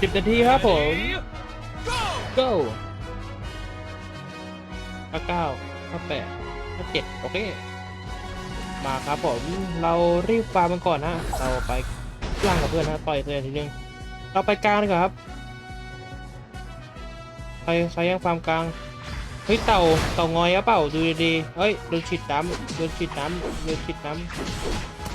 สิบนาทีครับผม go ห้าเก้าห้าแปดห้าเจ็ดโอเค มาครับผม เรารีบฟาร์มมันก่อนนะ เราไปล่างกับเพื่อนนะ ต่อยเพื่อนทีนึง เราไปกลางดีกว่าครับ ใครใครยังฟาร์มกลาง เฮ้ยเต่าเต่างอยอะเปล่าดูดีๆเฮ้ยโดนฉีดน้ำโดนฉีดน้ำโดนฉีดน้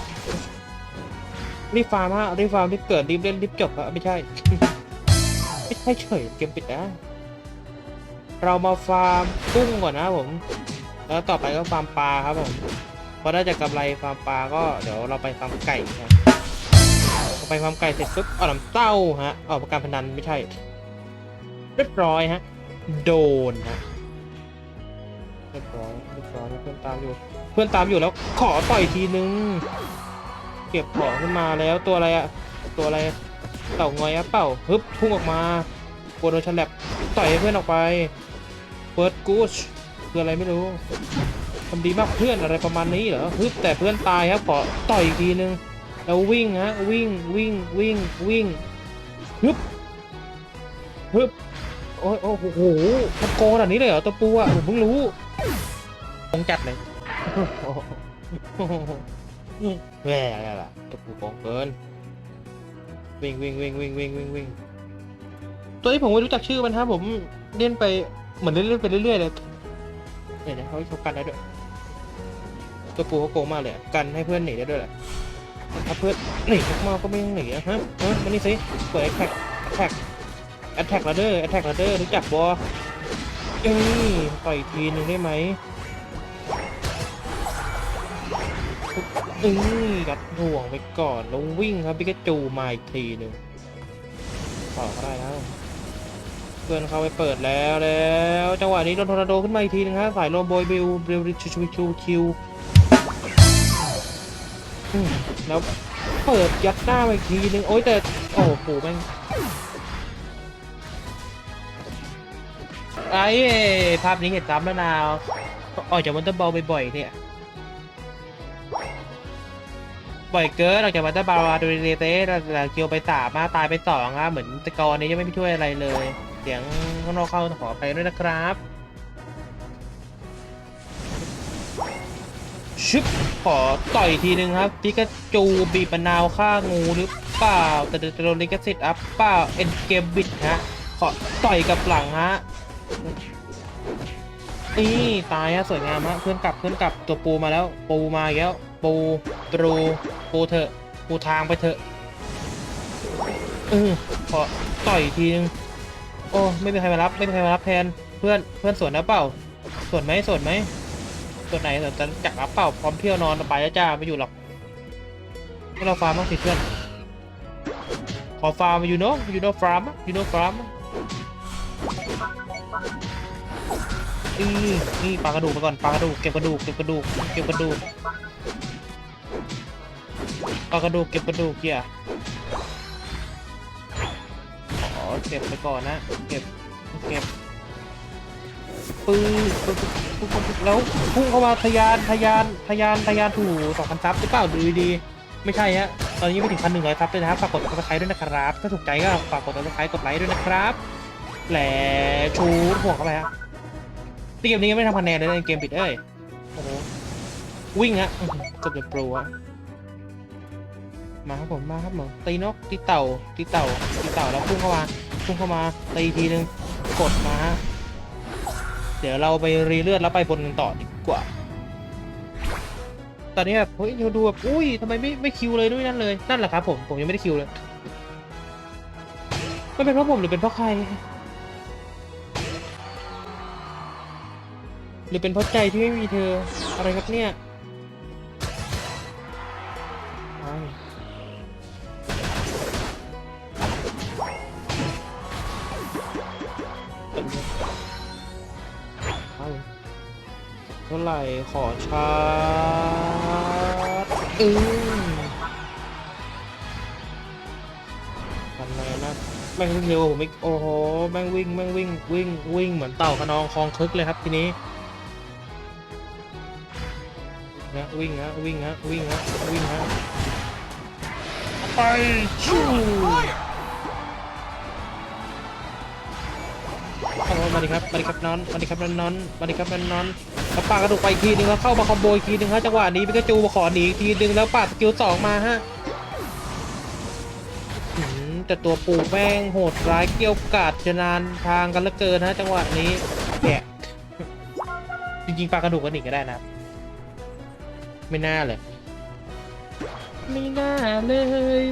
ำรีบฟาร์มฮะรีบฟาร์มรีบเกิดรีบเล่นรีบจบอะไม่ใช่ ไม่ใช่เฉยเกมปิดนะเรามาฟาร์มกุ้งก่อนนะผม แล้วต่อไปก็ฟาร์มปลาครับผมพอได้จากกำไรฟาร์มปลาก็เดี๋ยวเราไปฟาร์มไก่นะไปฟาร์มไก่เสร็จปุ๊บเอาน้ำเต้าฮะเอาประการพนันไม่ใช่ เรียบร้อยฮะ โดนฮะเรียบร้อยเรียบร้อยเพื่อนตามอยู่ เพื่อนตามอยู่แล้ว ขอต่อยทีนึง เก็บของขึ้นมาแล้วตัวอะไรอะตัวอะไรเต่างอยอะเป่าฮึบพุ่งออกมากลัวโดนฉลับต่อยให้เพื่อนออกไปเปิดกูชคืออะไรไม่รู้ทำดีมากเพื่อนอะไรประมาณนี้เหรอฮึบแต่เพื่อนตายครับขอต่อยอีกทีนึงแล้ววิ่งฮะวิ่งวิ่งวิ่งวิ่งฮึบฮึบ โอ้ยโอ้โหมันโกขนาดนี้เลยเหรอตัวปูอะผมเพิ่งรู้โกงจัดเลยแหว่อะไรล่ะตัวปูโกงเกินวิ่งวิ่งวิ่งวิ่งวิ่งวิ่งวิ่งตัวนี้ผมไม่รู้จักชื่อมันครับผมเล่นไปเหมือนเล่นเล่นไปเรื่อยๆเลยเดี๋ยวเขาเขากันได้ด้วยตัวปูเขาโกงมากเลยกันให้เพื่อนหนีได้ด้วยแหละถ้าเพื่อนหนีมากก็ไม่ต้องหนีอะฮะฮะมานี่สิเปิดแท็กแท็ก แอทแท็กลาเดอร์แอทแท็กลาเดอร์รู้จักบอเอ้ยต่อยอีกทีหนึ่งได้ไหมอือกัดห่วงไปก่อนแล้ววิ่งครับปิกาจูมาอีกทีหนึ่งต่อก็ได้นะเพื่อนเขาไปเปิดแล้วแล้ว จังหวะนี้โดนทอร์นาโดขึ้นมาอีกทีหนึงฮะสายโบอยบิลเบลริชชูชูคิวอืมแล้วเปิดยัดหน้าอีกทีหนึงโอ้ยแต่โอ้โหแม่ง ไอ้ภาพนี้เห็นซ้ำแล้วนาวออกจากวันเตอร์บอลบ่อยๆเนี่ย บ่อยเกินออกจากวัตเตอร์บาร์ดูเรเต้แล้วเกียวไปสามมาตายไปสองครับเหมือนตะกอนนี้ยังไม่ช่วยอะไรเลย เสียงข้างนอกเข้าขอไปด้วยนะครับชึบขอต่อยทีนึงครับพิกาจูบีบมะนาวฆ่างูหรือเปล่าแต่เดโรลิกสิตอัพเปล่าเอ็นเกมบิดฮะขอต่อยกับหลังฮะ นี่ตายฮะสวยงามฮะเพื่อนกลับเพื่อนกลับตัวปูมาแล้ว ปูมาอีกแล้วปูปรูปูเถอะปูทางไปเถอะเออขอต่อยอีกทีนึงโอ้ไม่มีใครมารับไม่มีใครมารับแทนเพื่อนเพื่อนสวนนะเปล่าสวนไหมสวนไหมสวนไหนสวนจะจักรับเปล่าพร้อมเที่ยวนอนไปแล้วจ้าไม่อยู่หรอกให้เราฟาร์มบ้างสิเพื่อนขอฟาร์มอยู่เนาะอยู่เนาะฟาร์มอยู่เนาะฟาร์ม นี่นี่ปลากระดูกไปก่อนปลากระดูกเก็บกระดูกเก็บกระดูกเก็บกระดูกปลากระดูกเก็บกระดูกเกียร์ขอเก็บไปก่อนนะเก็บเก็บปืนปึ๊บปึ๊บปึ๊บปึ๊บแล้วพุ่งเข้ามาทะยานทะยานทะยานทะยานถูสองพันซับหรือเปล่าดูดี ไม่ใช่ฮะตอนนี้ไม่ถึงพันหนึ่งร้อยซับเลยนะครับฝากกดซับสไครต์ด้วยนะครับ ถ้าถูกใจก็ฝากกดซับสไครต์กดไลค์ด้วยนะครับแหลชูห่วงเข้าไปฮะ ตีเกมนี้ยังไม่ทำคะแนนเลยนะในเกมปิดเอ้ยโอ้โหวิ่งฮะอื้อหือกดเป็นโปรอะมาครับผมมาครับผมตีนกตีเต่าตีเต่าตีเต่าแล้วพุ่งเข้ามาพุ่งเข้ามาตีทีนึงกดมาเดี๋ยวเราไปรีเลือดแล้วไปบนกันต่อดีกว่า ตอนนี้แบบเฮ้ยดูแบบอุ้ยทำไมไม่ไม่คิวเลยด้วยนั่นเลยนั่นแหละครับผมผมยังไม่ได้คิวเลยมันเป็นเพราะผมหรือเป็นเพราะใคร หรือเป็นเพราะใจที่ไม่มีเธออะไรครับเนี่ยเป็นไงเอาเท่าไหร่ขอชาร์จอืมทำไงนะไม่งวิ่งเร็วผมอีกโอ้โหแม่งวิ่งแม่งวิ่งวิ่งวิ่งเหมือนเต่าขนองคลองคึกเลยครับทีนี้ วิ่งฮะวิ่งฮะวิ่งฮะวิ่งฮะไปชูเข้ามาดิครับมาดิครับนอนมาดิครับนอนนอนมาดิครับนอนนอนแล้วปากระดูกไปอีกทีนึงแล้วเข้ามาคอมโบอีกทีนึงฮะจังหวะนี้พิกาจูมาขอหนีอีกทีนึงแล้วปาดสกิลสองมาฮะอืมแต่ตัวปูแม่งโหดร้ายเกี่ยวกาดจะนานทางกันเหลือเกินนะจังหวะนี้แกะจริงๆปลากระดูกกันอีกก็ได้นะ ไม่น่าเลย ไม่น่าเลย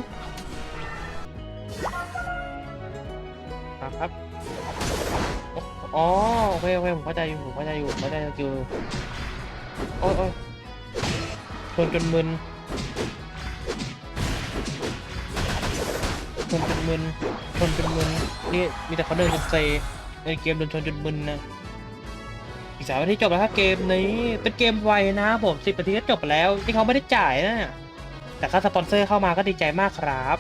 ครับครับ อ๋อโอเคโอเคผมเข้าใจอยู่ผมเข้าใจอยู่ผมเข้าใจอยู่โอ้ยโอ้ยชนจนมึนชนจนมึนชนจนมึนนี่มีแต่เขาเดินจนเซในเกมโดนชนจนมึนนะ อีกสามนาทีจบแล้วครับเกมนี้เป็นเกมไวนะครับผมสิบนาทีก็จบแล้วที่เขาไม่ได้จ่ายนะแต่ค่าสปอนเซอร์เข้ามาก็ดีใจมากครับ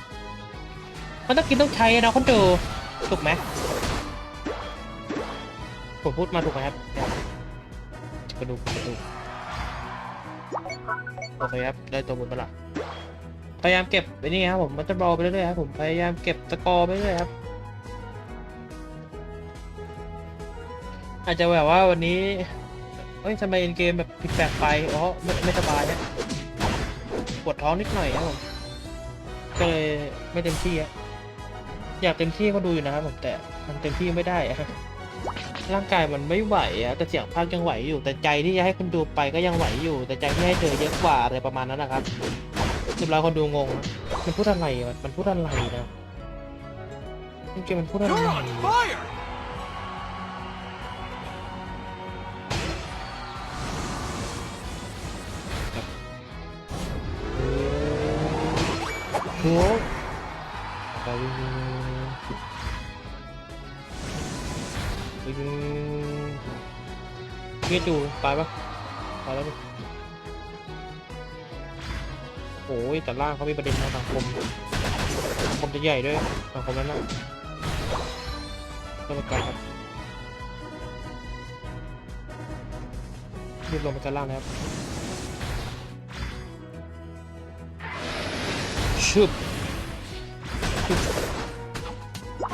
มันต้องกินต้องใช้นะคนดูถูกไหมผมพูดมาถูกไหมครับกระดูกกระดูกโอเคครับได้ตัวบุญมาละพยายามเก็บไปนี่ครับผมมันจะบอลไปเรื่อยๆครับผมพยายามเก็บสกอร์ไปเรื่อยครับ อาจจะแบบว่าวันนี้เฮ้ยทำไมเกมแบบผิดแปลกไปอ๋อไม่ไม่สบายฮะปวดท้องนิดหน่อยครับผมก็เลยไม่เต็มที่อะอยากเต็มที่ก็ดูอยู่นะครับผมแต่มันเต็มที่ไม่ได้อะร่างกายมันไม่ไหวอะแต่เสียงภาคยังไหวอยู่ แต่ใจที่จะให้คนดูไปก็ยังไหวอยู่ แต่ใจที่ให้เธอเยอะกว่าอะไรประมาณนั้นนะครับสิบล้านคนดูงง มันพูดอะไรมันพูดอะไรนะจริงๆมันพูดอะไร ถูกไปเกียจูตายปะตายแล้วดิโอ้ยแต่ล่างเขามีประเด็นทางสังคมสังคมจะใหญ่ด้วยสังคมนั้นนะก็เป็นการครับรีบลงไปกันล่างนะครับ ชึบชึบ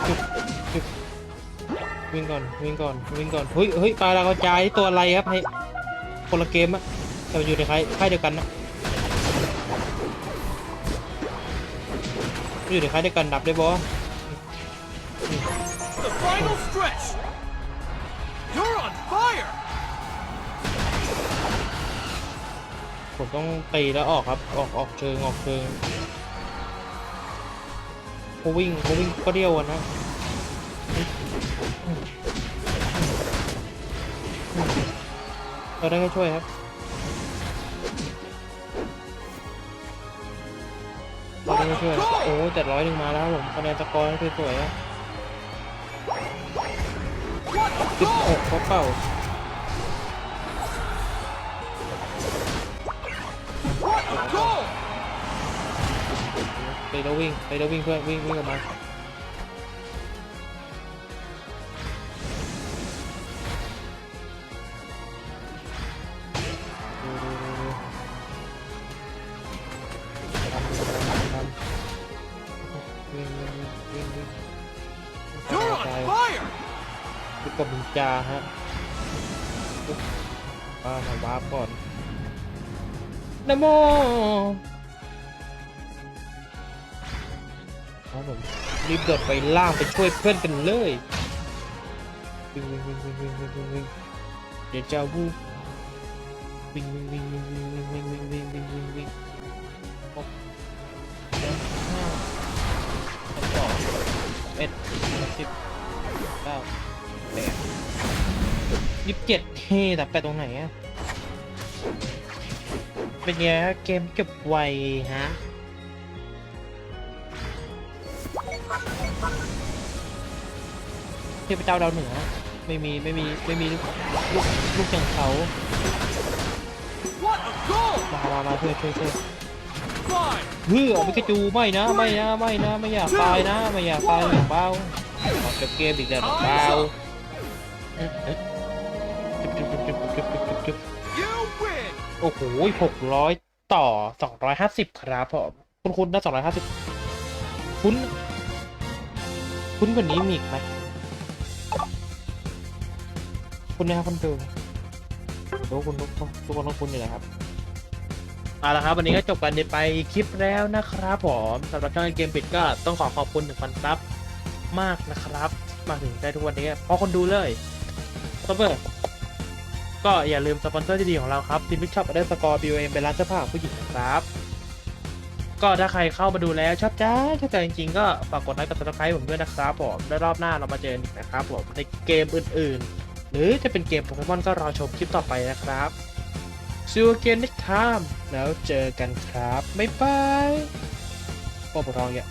ชึบชึบวิ่งก่อนวิ่งก่อนวิ่งก่อนเฮ้ยเฮ้ยปลาดาวกระจายตัวอะไรครับให้คนละเกมอะแต่มันอยู่ในค่ายค่ายเดียวกันนะอยู่ในค่ายเดียวกันดับได้บอ The final stretch! You're on fire! ผมต้องตีแล้วออกครับ ออกออกเชิงออกเชิง เขาวิ่งเขาวิ่งก็เดียวอะนะเราได้แค่ช่วยครับเราได้แค่ช่วย โอ้เจ็ดร้อยหนึ่งมาแล้วผมคะแนนสกอร์ให้สวยๆนะสิบหกเขาเป่า What a goal! ไปแล้ววิ่งไปแล้ววิ่งเพื่อนวิ่งวิ่งออกมาดูดูดูดูทำทำทำวิ่งวิ่งวิ่งวิ่ง You're ใจ on fire! ลูกกับบุญจาฮะป้ามาวาร์ปก่อนนะโม ครับผมรีบโดดไปล่างไปช่วยเพื่อนกันเลยวิ่งวิ่งวิ่งวิ่งวิ่งวิ่งวิ่งวิ่งเดี๋ยวจะวูบวิ่งวิ่งวิ่งวิ่งวิ่งวิ่งวิ่งวิ่งวิ่งวิ่งวิ่งหกเจ็ดห้าสองเอ็ดสิบเก้าแปดยี่สิบเจ็ดเฮ้แต่แปดตรงไหนอะเป็นไงฮะเกมจบไวฮะ เทพเจ้าดาวเหนือ ไม่มีไม่มีไม่มีลูกลูกลูกอย่างเขามามามาช่วยช่วยช่วย Fine. เฮ้อมิกาจูไม่นะไม่นะไม่นะไม่อยากตายนะไม่อยากตายอย่างเบาออกจากเกมอีกแล้วเบาเอ๊ะเอ๊ะจุ๊บจุ๊บจุ๊บจุ๊บจุ๊บจุ๊บจุ๊บ You win. โอ้โหหกร้อยต่อสองร้อยห้าสิบครับผมคุณคุณนะสองร้อยห้าสิบคุณ คุณกว่านี้มีอีกไหม คุณนะครับคุณดูดูคุณทุกคนทุกคนต้องคุณอยู่นะครับเอาละครับวันนี้ก็จบกันไปคลิปแล้วนะครับผมสำหรับช่องเกมปิดก็ต้องขอขอบคุณถึงพันซับมากนะครับ มาถึงได้ทุกวันนี้เพราะคนดูเลยซับเบอร์ก็อย่าลืมสปอนเซอร์ที่ดีของเราครับทีมพิชช็อปได้สกอร์บิวเอ็มเป็นร้านเสื้อผ้าผู้หญิงครับ ก็ถ้าใครเข้ามาดูแล้วชอบจ้าชอบใจจริงๆ ก็ฝากกดไลค์กดซับสไครต์ผมด้วยนะครับผมแล้วรอบหน้าเรามาเจอกันอีกนะครับผมในเกมอื่นๆ หรือจะเป็นเกมโปเกมอนก็รอชมคลิปต่อไปนะครับ See you again next time แล้วเจอกันครับ บ๊ายบาย โอ้ปวดท้องเนี่ย